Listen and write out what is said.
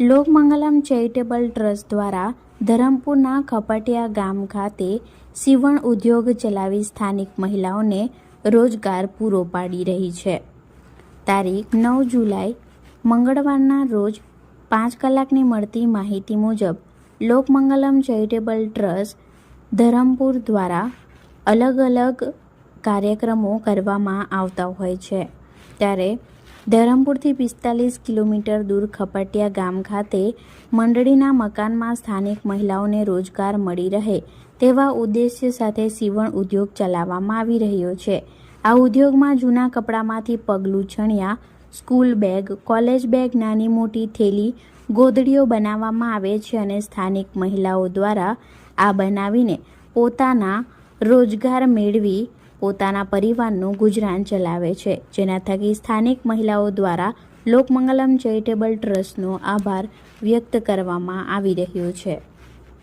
Lokmangalam charitable trust દ્વારા ધરમપુરના ખપટિયા ગામ ખાતે સીવણ ઉદ્યોગ ચલાવી સ્થાનિક મહિલાઓને રોજગાર પૂરો પાડી રહી છે. તારીખ નવ જુલાઈ, મંગળવારના રોજ પાંચ કલાકની મળતી માહિતી મુજબ, લોકમંગલમ ચેરિટેબલ ટ્રસ્ટ ધરમપુર દ્વારા અલગ અલગ કાર્યક્રમો કરવામાં આવતા હોય છે. ત્યારે ધરમપુરથી પિસ્તાલીસ કિલોમીટર દૂર ખપટિયા ગામ ખાતે મંડળીના મકાનમાં સ્થાનિક મહિલાઓને રોજગાર મળી રહે તેવા ઉદ્દેશ્ય સાથે સીવણ ઉદ્યોગ ચલાવવામાં આવી રહ્યો છે. આ ઉદ્યોગમાં જૂના કપડામાંથી પગલું છણિયા સ્કૂલ બેગ, કોલેજ બેગ, નાની મોટી થેલી, ગોદડીઓ બનાવવામાં આવે છે અને સ્થાનિક મહિલાઓ દ્વારા આ બનાવીને પોતાના રોજગાર મેળવી પોતાના પરિવારનું ગુજરાન ચલાવે છે જેના થકી સ્થાનિક મહિલાઓ દ્વારા લોકમંગલમ ચેરિટેબલ ટ્રસ્ટનો આભાર વ્યક્ત કરવામાં આવી રહ્યો છે.